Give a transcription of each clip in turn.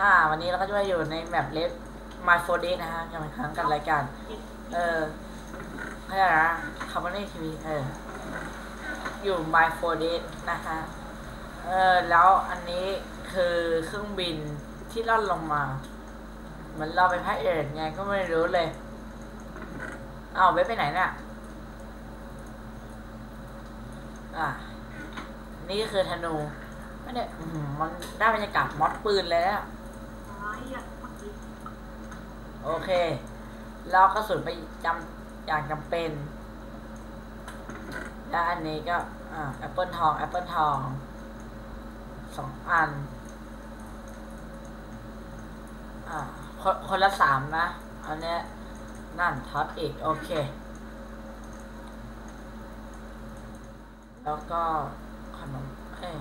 อ่า วันนี้เราก็จะมาอยู่ในแมปเล็บ My 4 Days นะฮะยังเป็นครั้งกันรายการ เออเขาเรียกอะไรนะคาร์บอนทีวีเออ อยู่ My 4 Days นะฮะเออ แล้วอันนี้คือเครื่องบินที่ล่อนลงมา เหมือนเราไปพระเอกไงก็ไม่รู้เลย เอาวเว็บไปไหนเนี่ย อะนี่คือธนูไม่ได้อื้อหือมันได้บรรยากาศมอดปืนเลยนะ โอเค เรากระสุนไปจำอย่างจำเป็น และอันนี้ก็อ่าแอปเปิลทองแอปเปิลทองสองอัน อ่าคนคนละสามนะ อันนี้นั่นท็อตอีก โอเค แล้วก็ขนมเอ้ย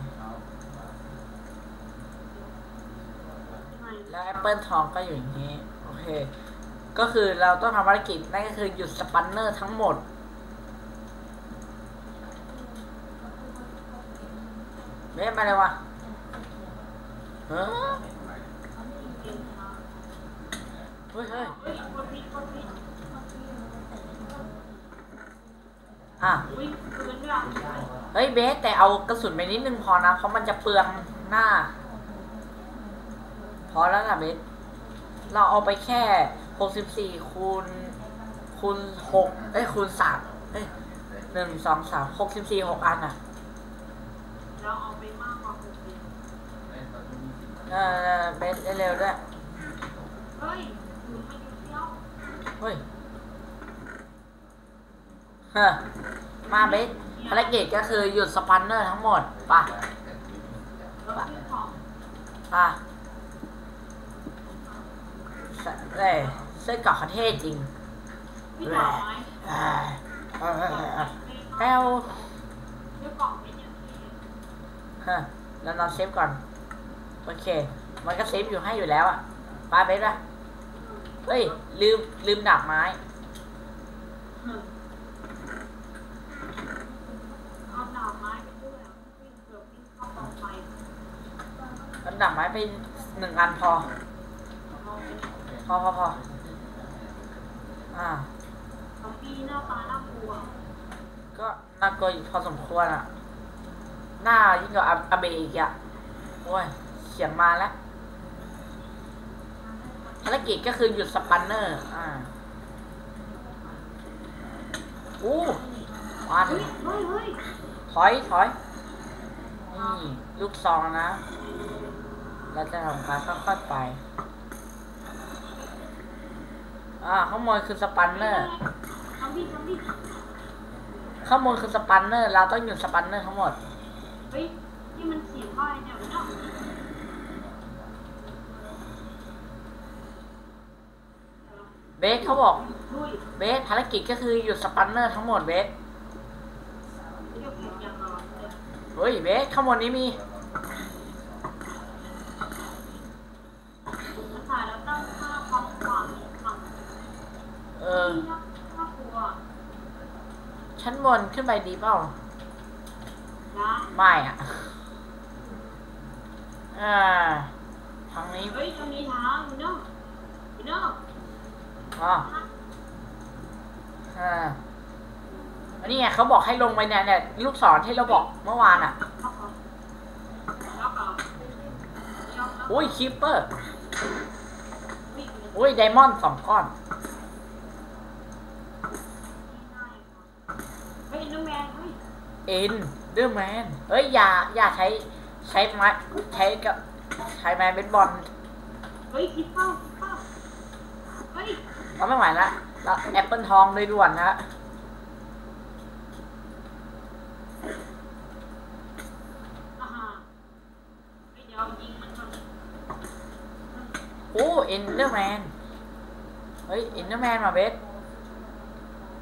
แล้วแอปเปิลทองก็อยู่อย่างนี้ โอเค ก็คือเราต้องทำภารกิจนั่นก็คือหยุดสปันเนอร์ทั้งหมดไม่มาเลยวะเฮ้ยเฮ้ยเฮ้ยอะเฮ้ยเบสแต่เอากระสุนไปนิดนึงพอนะ เพราะมันจะเปลืองหน้า อแล้วนะเบสเราเอาไปแค่หกสิบสี่คูณคูณหกเอ้ยคูณสามเอ้ยหนึ่งสองสามหกสิบสี่หกอันอะเราเอาไปมากกว่าหกสิบเออเบสเร็วๆด้วย เฮ้ยหนูมาอยู่เที่ยวเฮ้ยฮะมาเบสภารกิจก็คือหยุดสปันเนอร์ทั้งหมดไป่ะแล้วซื้อของป่ะส เลยเส้นกรอกเขาเทศจริงแหลฮะแล้วฮนอนเซฟก่อน โอเค มันก็เซฟอยู่ให้อยู่แล้วอะปาไปละเฮ้ย ลืม ลืมดาบไม้ดับไม้ไปหนึ่งอันพอ พอพอพออ่าซอมบี้หน้าตาน่ากลัว ก็น่ากลัวอยู่พอสมควรอะ หน้ายิ่งกว่าอาอาเบะอีกอะโอ้ยเขียนมาแล้วภารกิจก็คือหยุดสปันเนอร์ อ่าอู้มาถึเฮ้งยเฮ้ยเฮ้ยถอยถอยนี่ลูกซองนะ เราจะทำการค่อยๆไป อ่าข้างบนคือสปันเนอร์ซอมบี้ซอมบี้ข้างบนคือสปันเนอร์ เราต้องหยุดสปันเนอร์ทั้งหมด เฮ้ยนี่มันเสียงอะไรเนี่ยเนาะเบสเขาบอกลุยเบสภารกิจก็คือหยุดสปันเนอร์ทั้งหมดเบสเรียกเก็บอย่างเราเนี่ยเฮ้ยเบสข้างบนนี้มี มันถ่ายแล้วตั้งค่าความหวังฝั่ง เออ น่าน่ากลัว ชั้นบนขึ้นไปดีเปล่านะไม่อะอ่าทางนี้เฮ้ยจะมีทางเนาะเนาะอ๋ออ่าอันนี้ไงเขาบอกให้ลงไปเนี่ยเนี่ยลูกศรที่เราบอกเมื่อวานอะล็อกเหรอล็อกเหรอล็อกแล้วอุ้ยคิปเปอร์วิ่งเลยอุ้ยไดมอนด์สองก้อน เฮ้ยน้องแมนเฮ้ย เอ็นเดอร์แมนเอ้ยอย่าอย่าใช้ใช้ไม้ใช้กับใช้ไม้เบสบอลเฮ้ยคิดเป้าคิดเป้าเฮ้ยเราไม่ไหวละเราแอปเปิลทองเลยด่วนนะอ่าฮะเฮ้ยเดี๋ยวยิงมันก่อนโอ้เอ็นเดอร์แมนเฮ้ยเอ็นเดอร์แมนมาเบส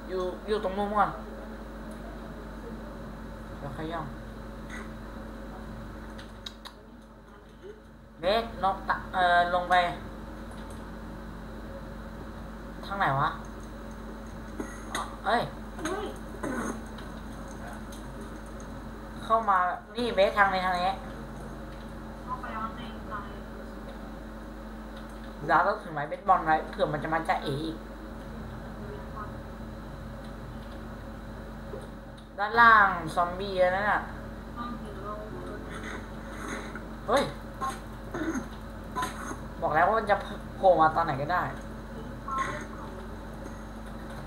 อยู่อยู่ตรงมุมก่อนเดี๋ยวขย่องเบสลงตะเอ่อลงไป ทางไหนวะอ๋อเอ้ยเฮ้ย เข้ามาแบบนี่เบสทางนี้ทางนี้เข้าไปเอาในใจเราต้องถือไม้เบสบอลไว้เผื่อมันจะมาจะเออีก ด้านล่างซอมบี้อันนั่นน่ะ เฮ้ย บอกแล้วว่ามันจะโผล่มาตอนไหนก็ได้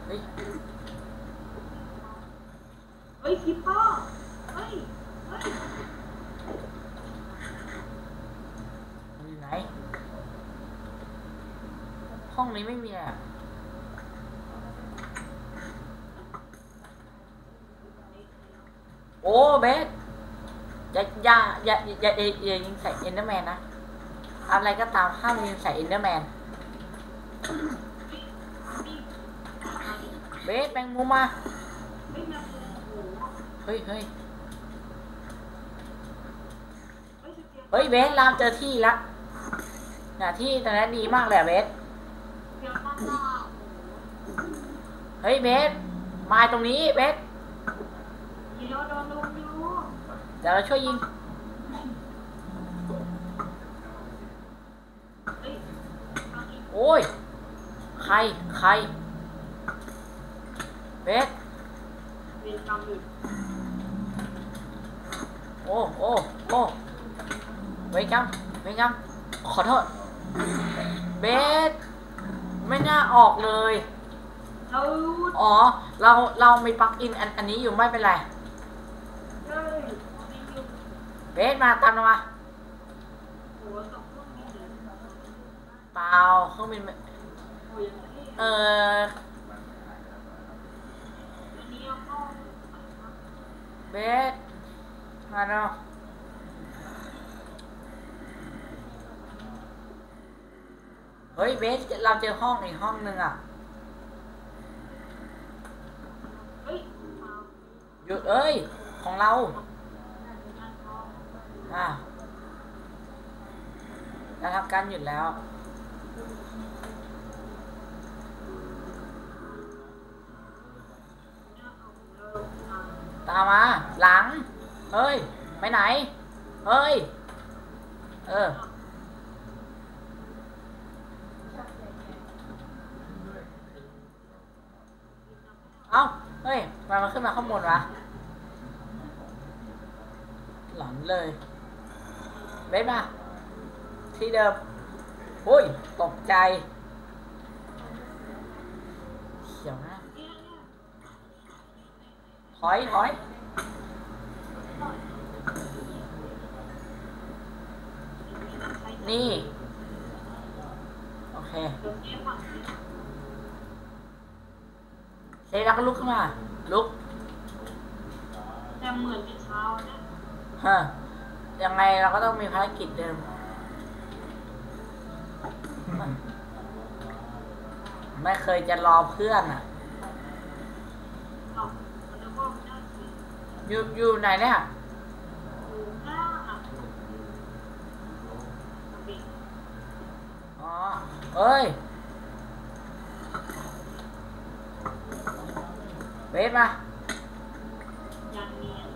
เฮ้ย เฮ้ยคิปเปอร์เฮ้ย เฮ้ยอยู่ไหน ห้องนี้ไม่มีอะ อ้เบสอย่าอย่าอย่าอย่าอย่าอยิงใส่เอนเดอร์แมนนะอะไรก็ตามห้ามยิงใส่เอนเดอร์แมนเบสแมงมุมมาเฮ้ยเฮ้ยเฮ้ยเฮ้ยสลเฮ้ยเบสรามเจอที่ละน่ะที่ตรงนั้นดีมากเลยเบสเฮ้ยเบสมาตรงนี้เบส ฮีโร่โดนลุมอยู่ เดี๋ยวเราช่วยยิงเฮ้ยตอนนี้โอ้ย ใคร ใครเบสเวรกรรมอยู่โอ้ โอ้ โอ้เวรกรรมเวรกรรมขอโทษ เบส ไม่น่าออกเลย เรา อ๋อ เรา เรามีปลั๊กอินอัน อันนี้อยู่ไม่เป็นไร เฮ้ยไม่อยู่ เบสมาตามเรามาโอ้โหตกพวกนี้เลยเปล่าเครื่องบินไม่โอ้ยอย่างนี้เอออันนี้เอาเข้าเบสมาเนาะเฮ้ยเบสเราเจอห้องอีกห้องหนึ่งอะเฮ้ยมาหยุดเอ้ยของเรางานเข้า อะเราทำการหยุดแล้ว ตามมา หลัง เฮ้ย ไปไหน เฮ้ย เออเอ้า เฮ้ยทำไมมันขึ้นมาข้างบนวะ หลอนเลย เบสมาที่เดิมอุ้ย ตกใจเขียวนะเนี่ยเนี่ยถอยถอยนี่ โอเคเดี๋ยวนี้ฝั่งนี้เฮ้ยแล้วก็ลุกขึ้นมา ลุกแต่เหมือนเป็นเช้าเนี่ยฮะ ยังไงเราก็ต้องมีภารกิจเดิม ไม่เคยจะรอเพื่อนอะเรามันจะบอกหน้าสีอยู่อยู่ไหนเนี่ยอยู่หน้าอะปิดอ๋อเอ้ยเบสมา ยันเนียน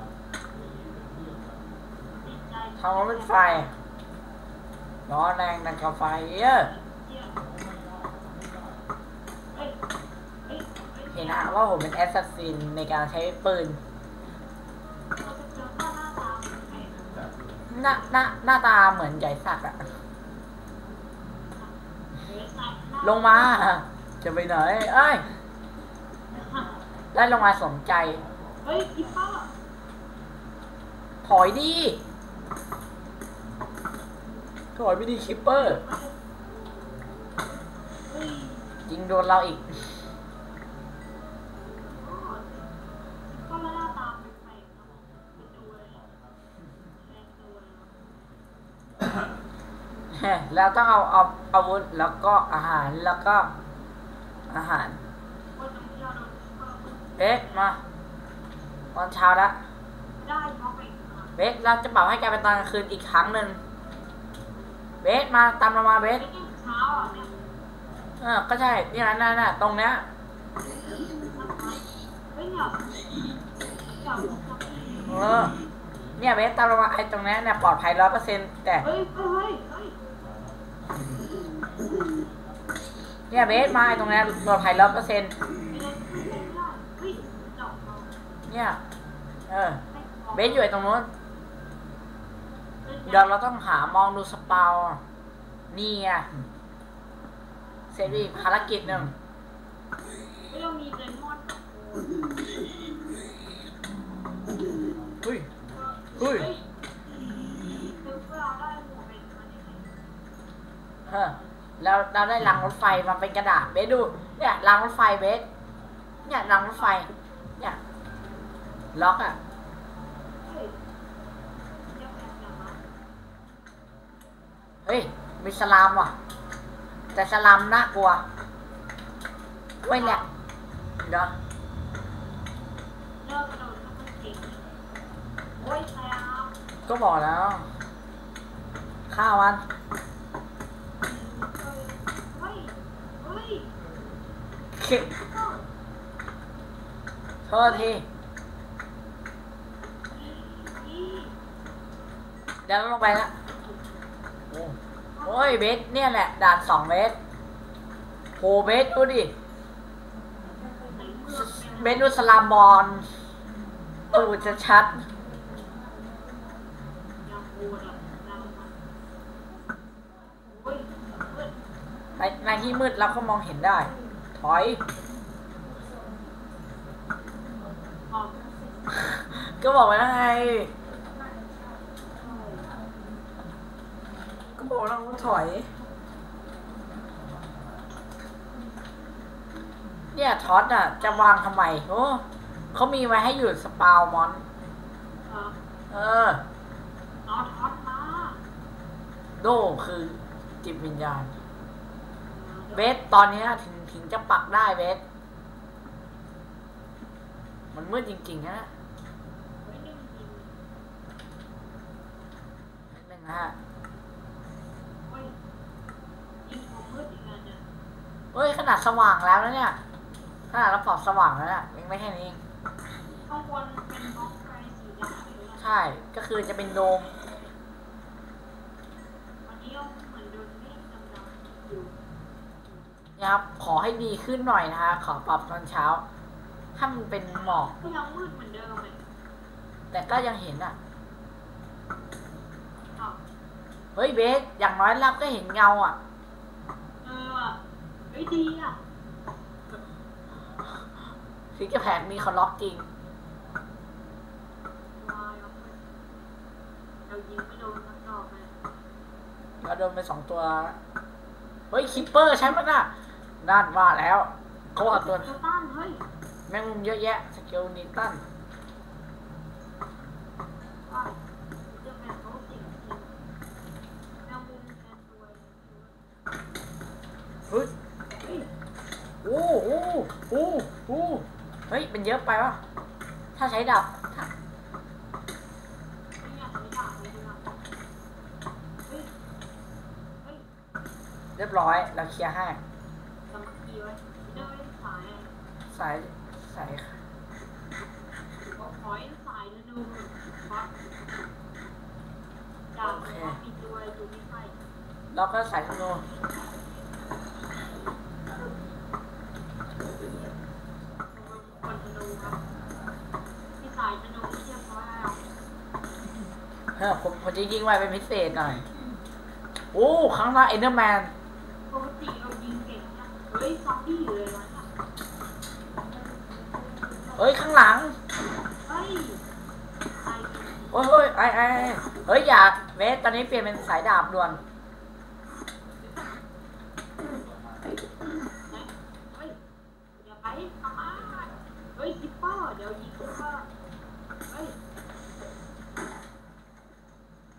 ติดใจ ทำรถเป็นไฟร้อนแรงดังกับไฟเอ้ยเห็นนะว่าผมเป็นแอสซัสซินในการใช้ปืนหน้าหน้าหน้าตาเหมือนใหญ่สักอะลงมา จะไปไหน เอ้ย ได้ลงมาสมใจ เฮ้ยคิปเปอร์ถอยดี ถอยไม่ดีคิปเปอร์เฮ้ยยิงโดนเราอีกก็หน้าตาแปลกๆนะไปดูเลยแปลกดูเลยแล้วต้องเอาเอาอาวุธแล้วก็อาหารแล้วก็ อาหารคนต้องเที่ยวโดนคิปเปอร์เบสมา ตอนเช้าละได้ เบสเราจะปรับให้กลายเป็นตอนกลางคืนอีกครั้งหนึ่งเบสมาตามเรามาเบสเช้าอะเนี่ยเอก็ใช่นี่นะนั่นน่ะตรงเนี้ยเออเนี่ยเบสตามเรามาไอ้ตรงเนี้ยเนี่ยปลอดภัยร้อยเปอร์เซ็นต์แต่เนี่ยเบสมาไอ้ตรงเนี้ยปลอดภัยร้อยเปอร์เซ็นต์เนี่ยเออให้พอเบสอยู่ไอ้ตรงนู้น เล่นเดี๋ยวเราต้องหามองดูสปาวอะนี่ไงเสร็จอีกภารกิจหนึ่งไม่ต้องมีเดนมอนกับโอ้เฮ้ยเฮ้ยคือเพื่อเราได้หมวกเป็นมันนี่เออแล้วเราได้รางรถไฟมาเป็นกระดาษเบสดู เนี่ยรางรถไฟเบสเนี่ยรางรถไฟ เนี่ย ล็อกอะ เฮ้ยเจ้าแอบอย่ามา เฮ้ย มีสลามว่ะ แต่สลามน่ากลัวเว้ยแหละเดี๋ยวเลิกกระโดดแล้วมันเก่งโอ้ยแซมก็บอกแล้วข้าวมันเฮ้ยเฮ้ยโทษทีนี่เดี๋ยวลงไปละ โอ้ยเบสเนี่ยแหละด่านสองเบสโหเบสดูดิเบสดูสลามบอลตูดจะชัดในในที่มืดเราก็มองเห็นได้ ถอย ก็บอกไว้แล้วไง ก็บอกแล้วว่าถอย เนี่ยท็อตอะ จะวางทำไมโอ้เขามีไว้ให้หยุดสปาวมอน เออเออนอนฮอตมาโดคือจิตวิญญาณ เบสตอนเนี้ยถึงถึงจะปักได้เบสมันมืดจริงๆนะเฮ้ยนี่มันยิงนิดนึงนะฮะ เฮ้ยยิงผมมืดอีกแล้วเนี่ย เฮ้ยขนาดสว่างแล้วนะเนี่ย ขนาดเราปรับสว่างแล้วเนี่ยยังไม่แค่นี้เองข้างบนเป็นบล็อกไฟสีดำเลยนะใช่ ก็คือจะเป็นโดมวันนี้ก็เหมือนโดนเมฆดำๆอยู่นะครับ ขอให้ดีขึ้นหน่อยนะฮะขอปรับตอนเช้า ถ้ามันเป็นหมอก ก็ยังมืดเหมือนเดิมเลยแต่ก็ยังเห็นอะ อ้าวเฮ้ยเบส อย่างน้อยเราก็เห็นเงาอะ เออว่ะ เฮ้ยดีอะฟิกเกอร์แพดมีเขาล็อกจริงวายเอาไปเรายิงไม่โดนสักดอกเลยเราโดนไปสองตัว เฮ้ยคิปเปอร์ใช่ไหมน่ะนั่นว่าแล้วเขาว่าตัวเจ้าต้านเฮ้ยแมงมุมเยอะแยะสเกลนิตัน โอ้โอ้โอ้โอ้เฮ้ยเป็นเยอะไปวะถ้าใช้ดาบเรียบร้อย เราเคลียร์ให้สายสายสายบอกขอใสายนะดูเพราะจากเพราะมีตัวอยู่ที่ไฟแล้วก็สายธนูครับที่สายธนูไม่ใช่เพราะอะไรหรอก เฮ้ยผมผมจะยิงไว้เป็นพิเศษหน่อย โอ้ข้างหน้าเอ็นเดอร์แมนปกติเรายิงเก่งนะเฮ้ยซอมบี้อยู่เลยวะเนี่ยเฮ้ย ข้างหลัง เฮ้ยไอ้โอ้ยเฮ้ยไอ้ไอ้ไอ้เฮ้ย อยากเวสตอนนี้เปลี่ยนเป็นสายดาบด่วนเฮ้ยอย่าไปทำไมเฮ้ยคิปเปอร์เดี๋ยวยิงคิปเปอร์เฮ้ย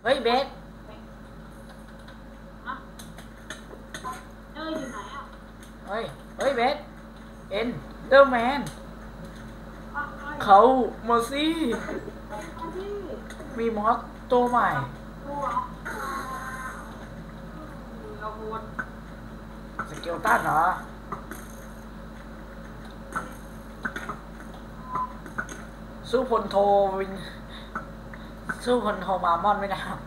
เฮ้ยเบสอะเนยอยู่ไหนอะเฮ้ย เฮ้ยเบสเอ็นเดอร์แมนเขามอาดิมีมอสตัวใหม่ สเกลตันเหรอ สู้พลโทวิน สู้พลโทมามอนไม่ได้ครับ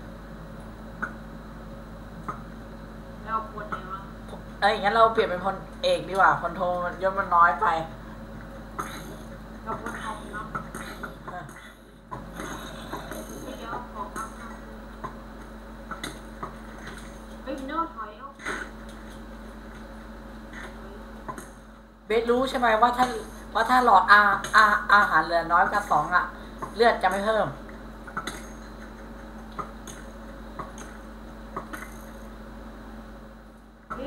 เราปวดไหนวะผมผเอ้ยงั้นเราเปลี่ยนเป็นพลเอกดีกว่าพลโทมันยศมันน้อยไปกับคนทองนะไม่เดี๋ยวขอคำคำเฮ้ยเนอถอยเอาเบสรู้ใช่ไหมว่าถ้าว่าถ้าหลอดอาอาอาหารเหลือน้อยกว่าสองอะเลือดจะไม่เพิ่ม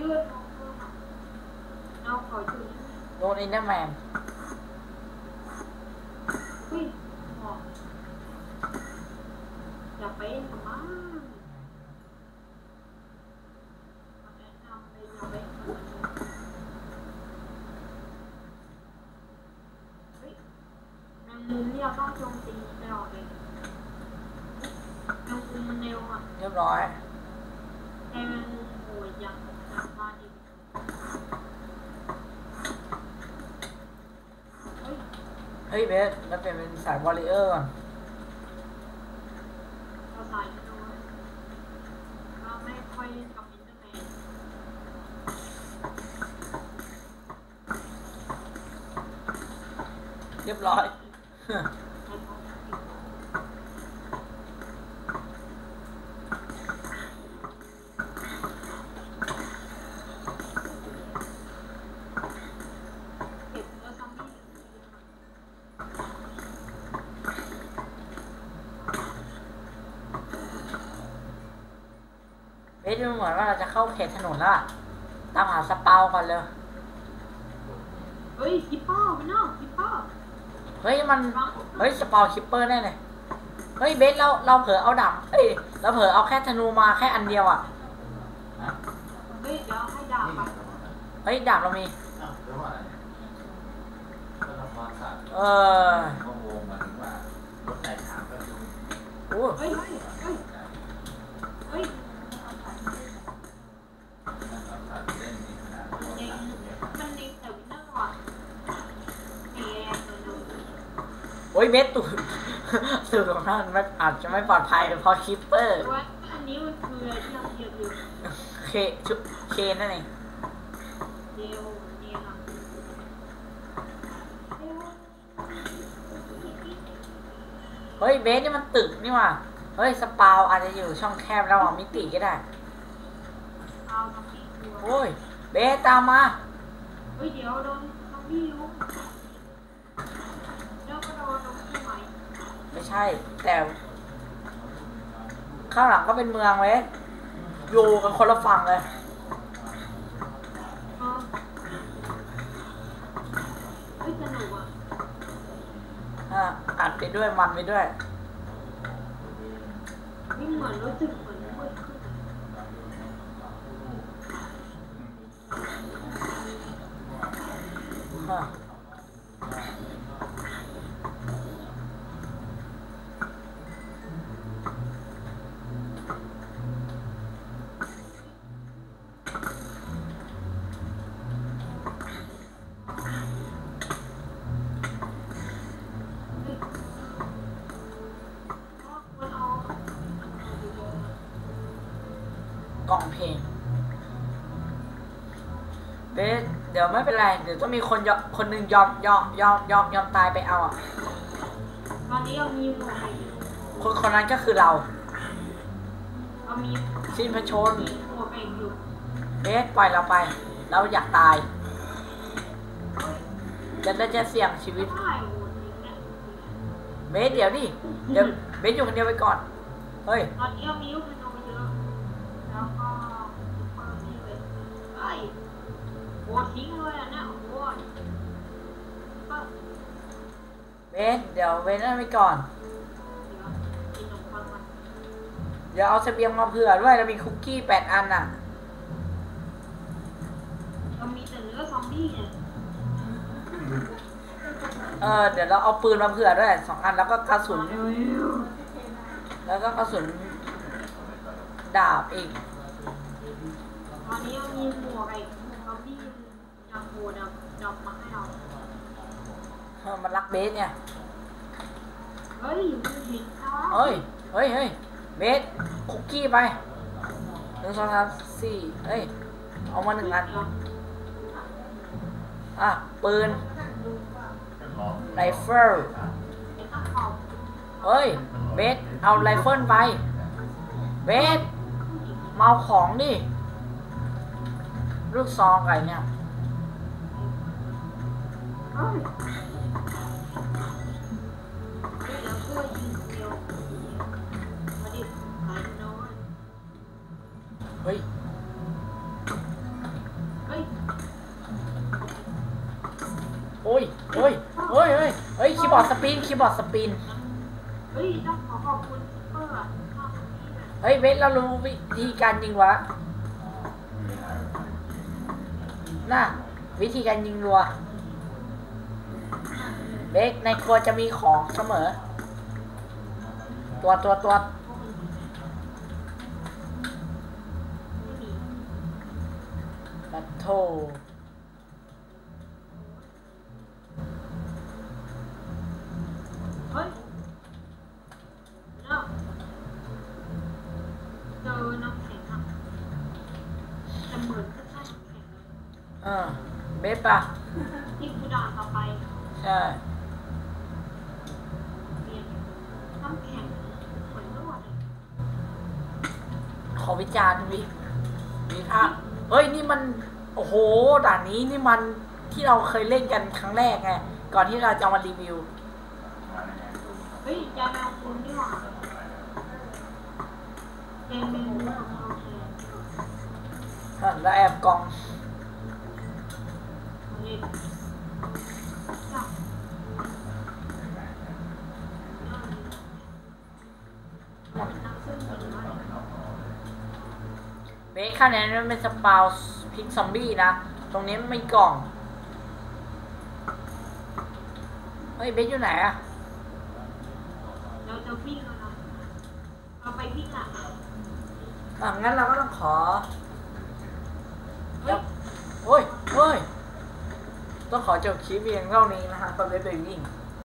เลือดของเพิ่มอะเอาข เฮ้ยเบสเราเปลี่ยนเป็นสายวอลเลเยอร์ก่อนเราสายกันด้วยเราไม่ค่อยเล่นกับอินเตอร์เน็ตเรียบร้อย เก็บแล้วซอมบี้ เบสดูเหมือนว่า เราจะเข้าเขตถนนแล้วอะตามหาสเปาก่อนเลย เฮ้ยคิปเปอร์พี่น้องคิปเปอร์เฮ้ยมัน เฮ้ยสเปาคิปเปอร์แน่เลย เฮ้ยเบสเราเราเผลอเอาดับเฮ้ยเราเผลอเอาแค่ธนูมาแค่อันเดียวอะเฮ้ยเดี๋ยวให้ดาบอะเฮ้ยดาบเรามี อ้าวแล้วว่าอะไรตัวละครสัตว์เออก็งงมาถึงว่ารถไหนถามก็คือโอ้ เฮ้ยเฮ้ย อ้ยเบสตูดตูดของท่านมันอาจจะไม่ปลอดภัยเพราะคิปเปอร์ ว่าอันนี้มันคืออะไรที่เราเหยียบอยู่เคชุเคนนั่นเองเดี๋ยวเนี่ยนะเดี๋ยวเฮ้ยเบสนี่มันตึกนี่หว่า เฮ้ยสปาวอาจจะอยู่ช่องแคบระหว่างมิติก็ได้ เอาซอมบี้ตัวโอ้ยเบสตามมา เฮ้ยเดี๋ยวโดนซอมบี้ลุกแล้วก็โดนซอมบี้ใหม่ ไม่ใช่ แต่ ข้างหลังก็เป็นเมืองเว้ยอยู่กันคนละฝั่งเลยเออเฮ้ยสนุกอะอะอัดไปด้วยมันไปด้วยนี่เหมือนรู้สึกเหมือนมืดขึ้น กล่องเพลงเบสเดี๋ยวไม่เป็นไร เดี๋ยวต้องมีคนยอมคนหนึ่งยอมยอมยอมยอมยอมตายไปเอาอะ ตอนนี้เรามีหมวกไอ้คนคนนั้นก็คือเรา เรามีสิ้นพระชนม์หมวกไอ้อยู่เบสปล่อยเราไป เราอยากตาย จะได้จะเสี่ยงชีวิตใช่โหจริงเนี่ยเบสเดี๋ยวดิเดี๋ยวเบสอยู่คนเดียวไปก่อน เฮ้ย ตอนนี้เรามีลูกเป็น โหทิ้งเลยอะเนี่ยโอ้โหก็เบสเดี๋ยวเว้นนั่นไปก่อนเดี๋ยวกินขนมปังก่อนเดี๋ยวเอาเสบียงมาเผื่อด้วยเรามีคุกกี้แปดอันน่ะ เรามีแต่เนื้อซอมบี้เนี่ยเออเดี๋ยวเราเอาปืนมาเผื่อด้วยสองอันแล้วก็กระสุน แล้วก็กระสุนดาบอีก ตอนนี้เรามีหมวกไอ้ซอมบี้ยังโหดอะดอกมาให้เราเออมันรักเบสเนี่ย เฮ้ยมันเห็นเขาเฮ้ย เฮ้ยเฮ้ยเบสคุกกี้ไปหนึ่งสองสามสี่เฮ้ย เอามาหนึ่งอัน อะ ปืนไรเฟิลเฮ้ย เบสเอาไรเฟิลไป เบสเมาของดิ ลูกซองไก่เนี่ยเฮ้ยเฮ้ยแล้วกล้วยยิงเดียวมาดิหายน้อยเฮ้ยเฮ้ยโอ้ยเฮ้ยเฮ้ยเฮ้ยเฮ้ยคีย์บอร์ดสปินคีย์บอร์ดสปินเฮ้ยต้องขอขอบคุณเปอร์อะที่ทำให้พี่เนี่ยเฮ้ยเบสเรารู้วิธีการยิงวะ น่ะ วิธีการยิงรัว เบกในครัวจะมีของเสมอ ตัวตัวตัวไม่มีปัดโท จารณ์วิวิภาคเฮ้ยนี่มันโอ้โหด่านนี้นี่มันที่เราเคยเล่นกันครั้งแรกไงก่อนที่เราจะมารีวิวเฮ้ยยาแมวคุณนี่หว่าเจนเมนูของเราเลยแล้วแอบกอง ข้างในนั้นเป็นสปาวพิกซอมบี้นะ ตรงนี้ไม่กล่อง เฮ้ยเบสอยู่ไหนอะเราจะวิ่งแล้วนะเราไปวิ่งอะอะงั้นเราก็ต้องขอเฮ้ยโอ้ยเฮ้ยต้องขอจบคลิปเพียงเท่านี้นะฮะตอนเบสไปวิ่ง